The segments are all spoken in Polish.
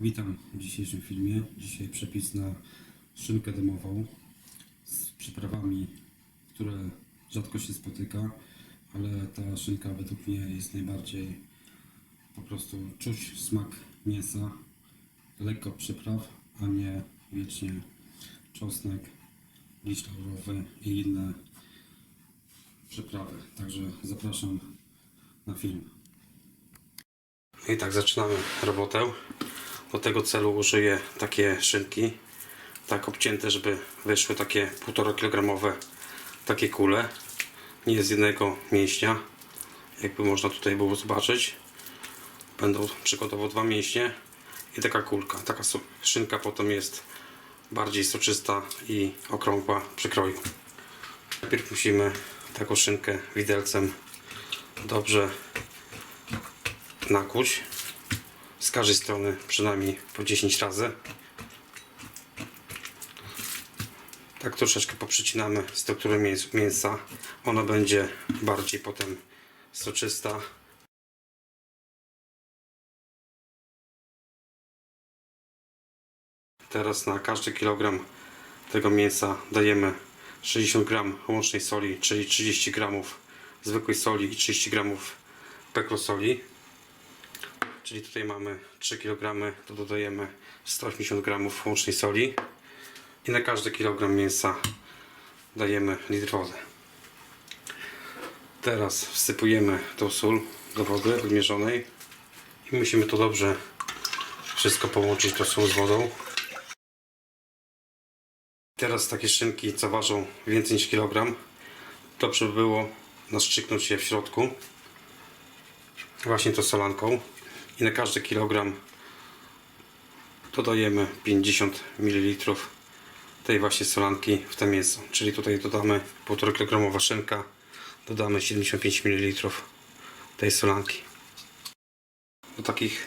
Witam w dzisiejszym filmie. Dzisiaj przepis na szynkę domową z przyprawami, które rzadko się spotyka, ale ta szynka według mnie jest najbardziej po prostu czuć smak mięsa, lekko przypraw, a nie wiecznie czosnek, liść laurowy i inne przyprawy. Także zapraszam na film. I tak zaczynamy robotę. Do tego celu użyję takie szynki, tak obcięte, żeby wyszły takie 1,5 kg takie kule. Nie z jednego mięśnia, jakby można tutaj było zobaczyć. Będą przykładowo dwa mięśnie i taka kulka. Taka szynka potem jest bardziej soczysta i okrągła przy kroju. Najpierw musimy taką szynkę widelcem dobrze nakuć z każdej strony przynajmniej po 10 razy. Tak troszeczkę poprzycinamy strukturę mięs- mięsa. Ona będzie bardziej potem soczysta. Teraz na każdy kilogram tego mięsa dajemy 60 gram łącznej soli, czyli 30 gramów zwykłej soli i 30 gramów pekrosoli. Czyli tutaj mamy 3 kg, to dodajemy 180 g łącznej soli i na każdy kilogram mięsa dajemy litr wody. Teraz wsypujemy tą sól do wody odmierzonej i musimy to dobrze wszystko połączyć tą sól z wodą. Teraz takie szynki, co ważą więcej niż kilogram, dobrze by było naszczyknąć je w środku właśnie to solanką i na każdy kilogram dodajemy 50 ml tej właśnie solanki w to mięso. Czyli tutaj dodamy 1,5 kg szynka, dodamy 75 ml tej solanki. Do takich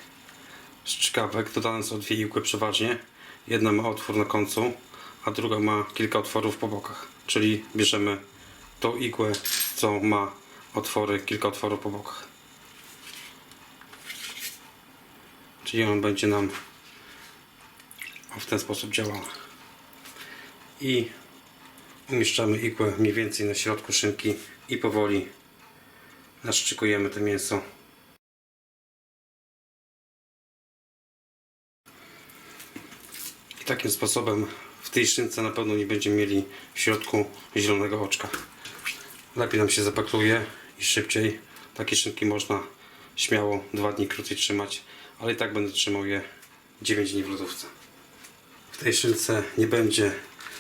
szczkawek dodane są dwie igły przeważnie. Jedna ma otwór na końcu, a druga ma kilka otworów po bokach. Czyli bierzemy tą igłę, co ma otwory, kilka otworów po bokach. Czyli on będzie nam w ten sposób działał. I umieszczamy igłę mniej więcej na środku szynki i powoli naszczykujemy to mięso. I takim sposobem w tej szynce na pewno nie będziemy mieli w środku zielonego oczka. Lepiej nam się zapakluje i szybciej. Takie szynki można śmiało dwa dni krócej trzymać, ale i tak będę trzymał je 9 dni w lodówce. W tej szynce nie będzie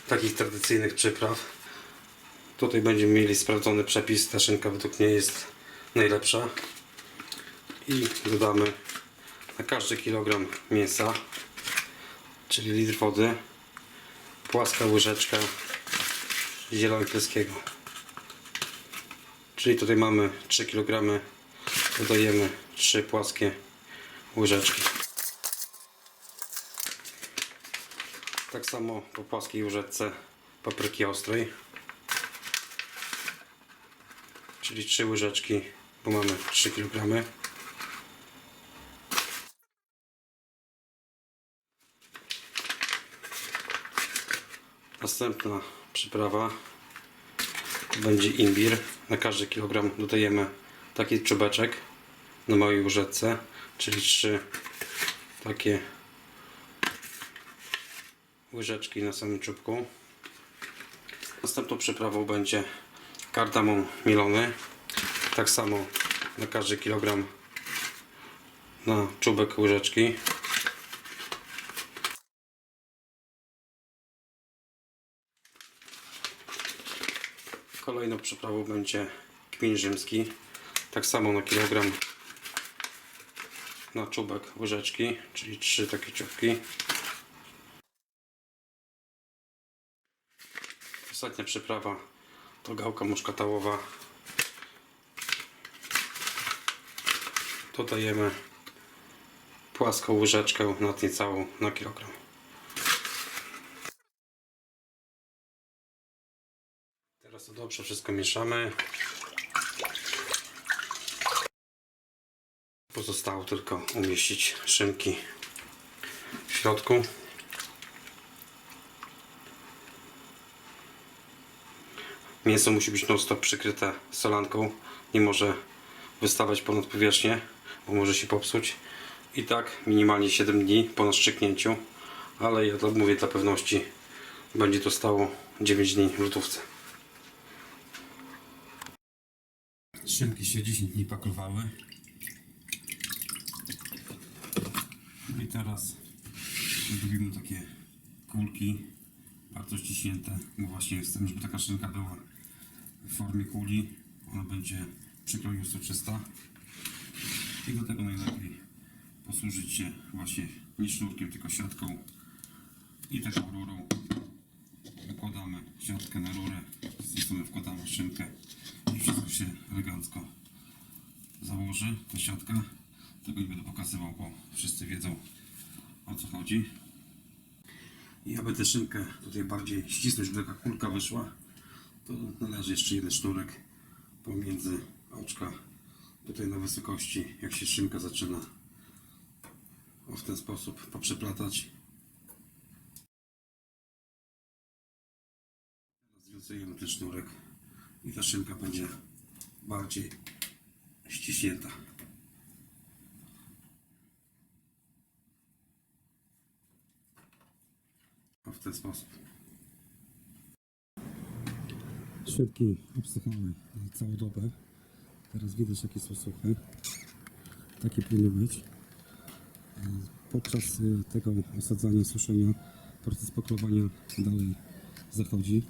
takich tradycyjnych przypraw. Tutaj będziemy mieli sprawdzony przepis. Ta szynka według mnie jest najlepsza. I dodamy na każdy kilogram mięsa, czyli litr wody, płaska łyżeczka zielona pieskiego. Czyli tutaj mamy 3 kg, dodajemy 3 płaskie łyżeczki. Tak samo po płaskiej łyżeczce papryki ostrej. Czyli 3 łyżeczki, bo mamy 3 kg. Następna przyprawa to będzie imbir. Na każdy kilogram dodajemy taki czubeczek na małej łyżeczce, czyli trzy takie łyżeczki na samym czubku. Następną przyprawą będzie kardamon milony. Tak samo na każdy kilogram na czubek łyżeczki. Kolejną przyprawą będzie kmin rzymski. Tak samo na kilogram na czubek łyżeczki, czyli trzy takie czubki. Ostatnia przyprawa to gałka muszkatałowa. Dodajemy płaską łyżeczkę nad niecałą na kilogram. Teraz to dobrze wszystko mieszamy. Pozostało tylko umieścić szynki środku. Mięso musi być non-stop przykryte solanką. Nie może wystawać ponad powierzchnię, bo może się popsuć. I tak minimalnie 7 dni po naszczyknięciu. Ale ja to mówię dla pewności. Będzie to stało 9 dni w lutówce. Szynki się 10 dni pakowały. I teraz zrobimy takie kulki bardzo ściśnięte, bo właśnie chcemy, żeby taka szynka była w formie kuli. Ona będzie przykroju soczysta. I do tego najlepiej posłużyć się właśnie nie sznurkiem, tylko siatką i taką rurą. Nakładamy siatkę na rurę, z tej wkładamy szynkę i wszystko się elegancko założy, ta siatka. Tego nie będę pokazywał, bo wszyscy wiedzą o co chodzi. I aby tę szynkę tutaj bardziej ścisnąć, żeby taka kulka wyszła, to należy jeszcze jeden sznurek pomiędzy oczka, tutaj na wysokości, jak się szynka zaczyna o, w ten sposób poprzeplatać. Związujemy ten sznurek i ta szynka będzie bardziej ściśnięta. W ten sposób. Szybki obsychały na całą dobę. Teraz widać jakie są suche. Takie powinny być. Podczas y, tego osadzania, suszenia proces pokrowania dalej zachodzi.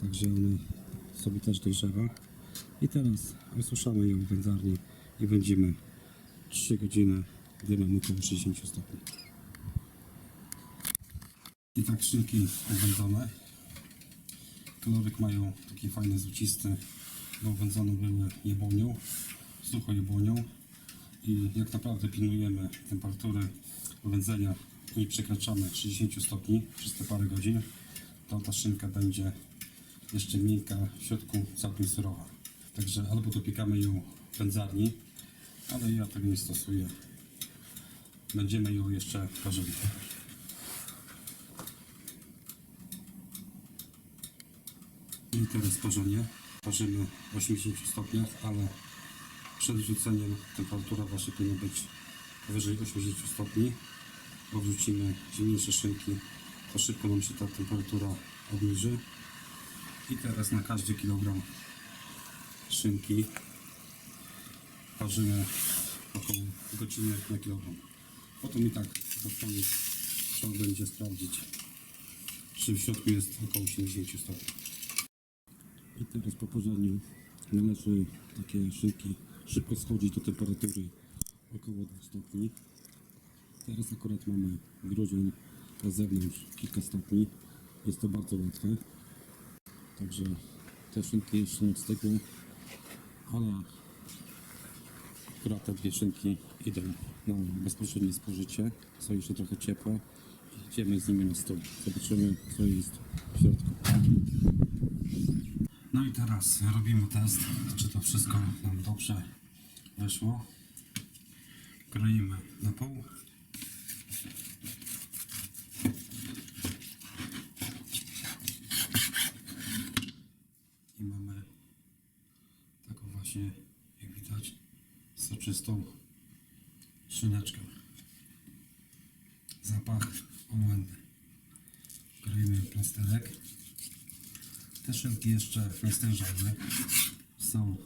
Także one sobie też dojrzewa. I teraz osuszamy ją w wędzarni i wędzimy 3 godziny, gdy mamy około 60 stopni. I tak szynki wędzone. Kolorek mają taki fajny, złocisty, bo wędzone były jabłonią, sucho jabłonią. I jak naprawdę pilnujemy temperatury wędzenia i przekraczamy 60 stopni przez te parę godzin, to ta szynka będzie jeszcze miękka, w środku całkiem surowa. Także albo dopiekamy ją w wędzarni, ale ja tego nie stosuję. Będziemy ją jeszcze parzyli. Teraz parzenie. Parzymy w 80 stopniach, ale przed wrzuceniem temperatura wasza powinna być powyżej 80 stopni. Bo wrzucimy zimniejsze szynki, to szybko nam się ta temperatura obniży. I teraz na każdy kilogram szynki parzymy około godziny na kilogram. Potem i tak trzeba będzie sprawdzić, czy w środku jest około 70 stopni. I teraz po pożarniu należy takie szynki szybko schodzić do temperatury około 2 stopni. Teraz akurat mamy grudzień na zewnątrz kilka stopni. Jest to bardzo łatwe. Także te szynki jeszcze nie stygły, ale akurat te dwie szynki idą na bezpośrednie spożycie. Są jeszcze trochę ciepłe. Idziemy z nimi na stół. Zobaczymy co jest w środku. No i teraz robimy test, czy to wszystko nam dobrze weszło. Kroimy na pół. I mamy taką właśnie, jak widać, soczystą szyneczkę. Zapach obłędny. Kroimy plasterek. Te szynki jeszcze nie stężały. Są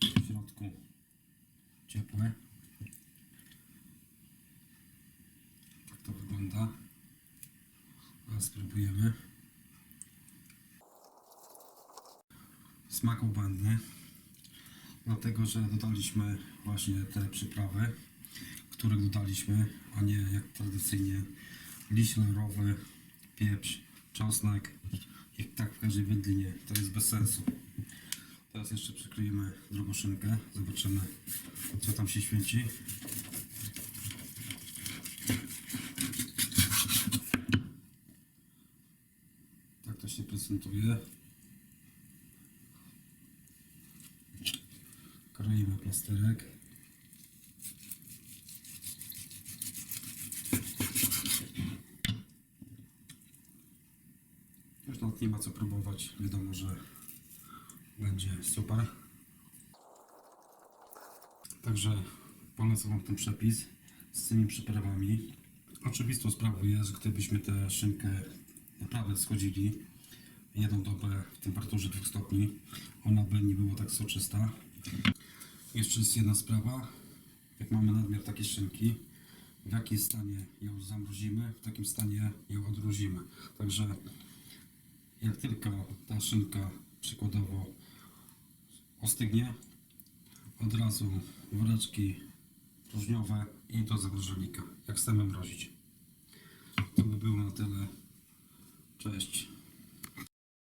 w środku ciepłe. Tak to wygląda. A spróbujemy. Smak obłędny. Dlatego, że dodaliśmy właśnie te przyprawy, które dodaliśmy, a nie jak tradycyjnie liść laurowy, pieprz, czosnek, jak tak w każdej wędlinie. To jest bez sensu. Teraz jeszcze przykryjemy drugą szynkę. Zobaczymy, co tam się święci. Tak to się prezentuje. Kroimy plasterek. Nie ma co próbować, wiadomo, że będzie super. Także polecam Wam ten przepis z tymi przyprawami. Oczywistą sprawą jest, gdybyśmy tę szynkę naprawdę schodzili jedną dobę w temperaturze 2 stopni, ona by nie była tak soczysta. Jeszcze jest jedna sprawa, jak mamy nadmiar takiej szynki, w jakim stanie ją zamrozimy, w takim stanie ją odmrozimy. Także jak tylko ta szynka przykładowo ostygnie, od razu woreczki próżniowe i do zamrażalnika, jak chcemy mrozić. To by było na tyle. Cześć.